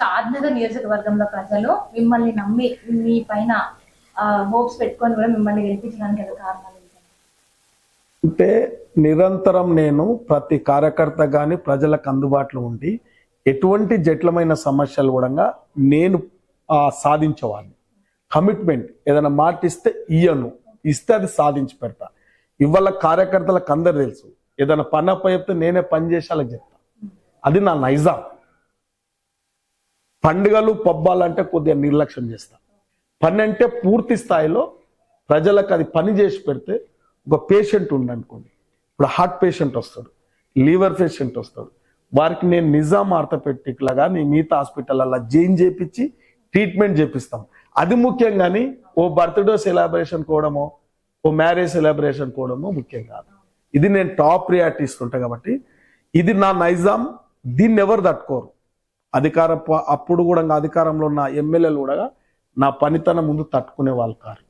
షాద్నగర్ నియోజకవర్గంలో ప్రజలు మిమ్మల్ని నమ్మి మీ పైన హోప్స్ పెట్టుకొని కూడా మిమ్మల్ని గెలిపించడానికి గల కారణాలు అంటే నిరంతరం నేను ప్రతి కార్యకర్త కానీ ప్రజలకు అందుబాటులో ఉండి ఎటువంటి జటిలమైన సమస్యలు కూడా నేను సాధించేవాడిని. కమిట్మెంట్ ఏదైనా మాట ఇస్తే ఇయ్యను. ఇస్తే అది సాధించి పెడతా. ఇవాళ కార్యకర్తలకు అందరు తెలుసు. ఏదైనా పని అప్ప చెప్తే నేనే పని చేసి చెప్తా. అది నా నైజాం. పండుగలు పబ్బాలంటే కొద్దిగా నిర్లక్ష్యం చేస్తా. పని అంటే పూర్తి స్థాయిలో ప్రజలకు అది పని చేసి పెడితే ఒక పేషెంట్ ఉందనుకోండి. ఇప్పుడు హార్ట్ పేషెంట్ వస్తాడు లివర్ పేషెంట్ వస్తాడు. వారికి నేను నిజాం ఆర్థోపెటిక్ కానీ మిగతా హాస్పిటల్లో జైన్ చేపించి ట్రీట్మెంట్ చేపిస్తాం. అది ముఖ్యం కానీ ఓ బర్త్డే సెలబ్రేషన్ కోవడమో ఓ మ్యారేజ్ సెలబ్రేషన్ కోవడమో ముఖ్యం కాదు. ఇది నేను టాప్ ప్రియారిటీ ఇస్తుంటా కాబట్టి ఇది నా నైజాం దీన్ని ఎవరు తట్టుకోరు. అధికార ప- అప్పుడు కూడా ఇంకా అధికారంలో ఉన్న ఎమ్మెల్యేలు కూడా నా పనితనం ముందు తట్టుకునే వాళ్ళు కారు.